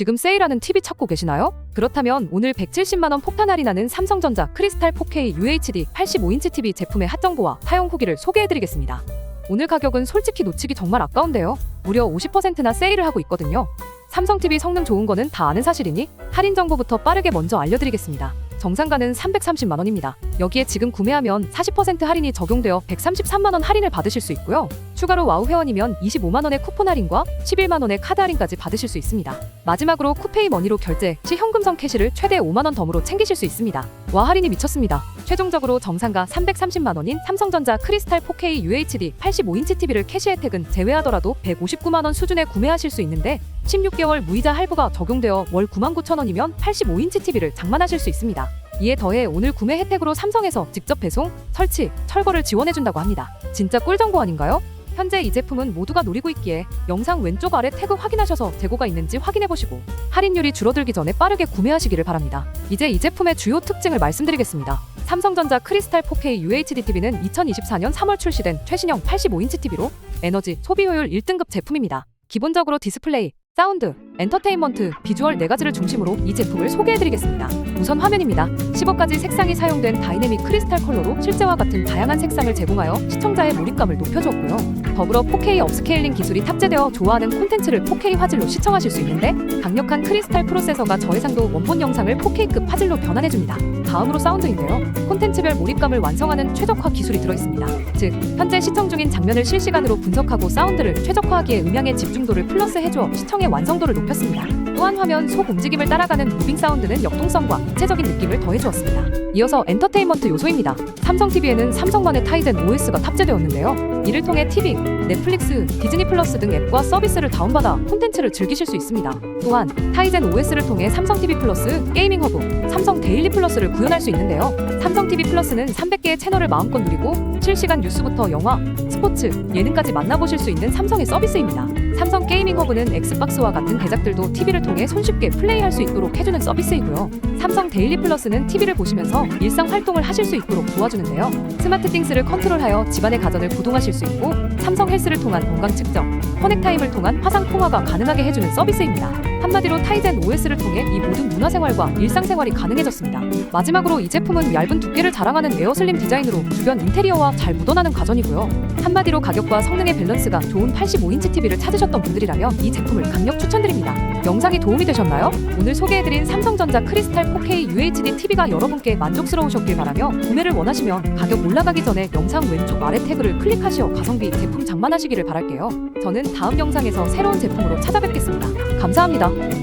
지금 세일하는 TV 찾고 계시나요? 그렇다면 오늘 170만원 폭탄 할인하는 삼성전자 크리스탈 4K UHD 85인치 TV 제품의 핫 정보와 사용 후기를 소개해드리겠습니다. 오늘 가격은 솔직히 놓치기 정말 아까운데요. 무려 50%나 세일을 하고 있거든요. 삼성 TV 성능 좋은 거는 다 아는 사실이니 할인 정보부터 빠르게 먼저 알려드리겠습니다. 정상가는 330만 원입니다. 여기에 지금 구매하면 40% 할인이 적용되어 133만 원 할인을 받으실 수 있고요. 추가로 와우 회원이면 25만 원의 쿠폰 할인과 11만 원의 카드 할인까지 받으실 수 있습니다. 마지막으로 쿠페이 머니로 결제 시 현금성 캐시를 최대 5만 원 덤으로 챙기실 수 있습니다. 와 할인이 미쳤습니다. 최종적으로 정상가 330만 원인 삼성전자 크리스탈 4K UHD 85인치 TV를 캐시 혜택은 제외하더라도 159만 원 수준에 구매하실 수 있는데 16개월 무이자 할부가 적용되어 월 9만 9천 원이면 85인치 TV를 장만하실 수 있습니다. 이에 더해 오늘 구매 혜택으로 삼성에서 직접 배송, 설치, 철거를 지원해준다고 합니다. 진짜 꿀 정보 아닌가요? 현재 이 제품은 모두가 노리고 있기에 영상 왼쪽 아래 태그 확인하셔서 재고가 있는지 확인해보시고 할인율이 줄어들기 전에 빠르게 구매하시기를 바랍니다. 이제 이 제품의 주요 특징을 말씀드리겠습니다. 삼성전자 크리스탈 4K UHD TV는 2024년 3월 출시된 최신형 85인치 TV로 에너지 소비 효율 1등급 제품입니다. 기본적으로 디스플레이, 사운드, 엔터테인먼트, 비주얼 4가지를 중심으로 이 제품을 소개해드리겠습니다. 우선 화면입니다. 15가지 색상이 사용된 다이내믹 크리스탈 컬러로 실제와 같은 다양한 색상을 제공하여 시청자의 몰입감을 높여주었고요. 더불어 4K 업스케일링 기술이 탑재되어 좋아하는 콘텐츠를 4K 화질로 시청하실 수 있는데 강력한 크리스탈 프로세서가 저해상도 원본 영상을 4K급 화질로 변환해줍니다. 다음으로 사운드인데요. 콘텐츠별 몰입감을 완성하는 최적화 기술이 들어있습니다. 즉, 현재 시청 중인 장면을 실시간으로 분석하고 사운드를 최적화하기에 음향의 집중도를 플러스 해주어 시청의 완성도를 높 였습니다. 또한 화면 속 움직임을 따라가는 무빙 사운드는 역동성과 입체적인 느낌을 더해주었습니다. 이어서 엔터테인먼트 요소입니다. 삼성 TV에는 삼성만의 타이젠 OS가 탑재되었는데요. 이를 통해 TV, 넷플릭스, 디즈니 플러스 등 앱과 서비스를 다운받아 콘텐츠를 즐기실 수 있습니다. 또한 타이젠 OS를 통해 삼성 TV 플러스, 게이밍 허브, 삼성 데일리 플러스를 구현할 수 있는데요. 삼성 TV 플러스는 300개의 채널을 마음껏 누리고 실시간 뉴스부터 영화, 스포츠, 예능까지 만나보실 수 있는 삼성의 서비스입니다. 삼성 게이밍 허브는 엑스박스와 같은 대작들도 TV를 통해 손쉽게 플레이할 수 있도록 해주는 서비스이고요. 삼성 데일리 플러스는 TV를 보시면서 일상 활동을 하실 수 있도록 도와주는데요. 스마트 띵스를 컨트롤하여 집안의 가전을 구동하 실 수 있고 삼성 헬스를 통한 건강 측정, 커넥타임을 통한 화상 통화가 가능하게 해주는 서비스입니다. 한마디로 타이젠 OS를 통해 이 모든 문화생활과 일상생활이 가능해졌습니다. 마지막으로 이 제품은 얇은 두께를 자랑하는 에어슬림 디자인으로 주변 인테리어와 잘 묻어나는 가전이고요. 한마디로 가격과 성능의 밸런스가 좋은 85인치 TV를 찾으셨던 분들이라면 이 제품을 강력 추천드립니다. 영상이 도움이 되셨나요? 오늘 소개해드린 삼성전자 크리스탈 4K UHD TV가 여러분께 만족스러우셨길 바라며 구매를 원하시면 가격 올라가기 전에 영상 왼쪽 아래 태그를 클릭하시어 가성비 제품 장만하시기를 바랄게요. 저는 다음 영상에서 새로운 제품으로 찾아뵙겠습니다. 감사합니다.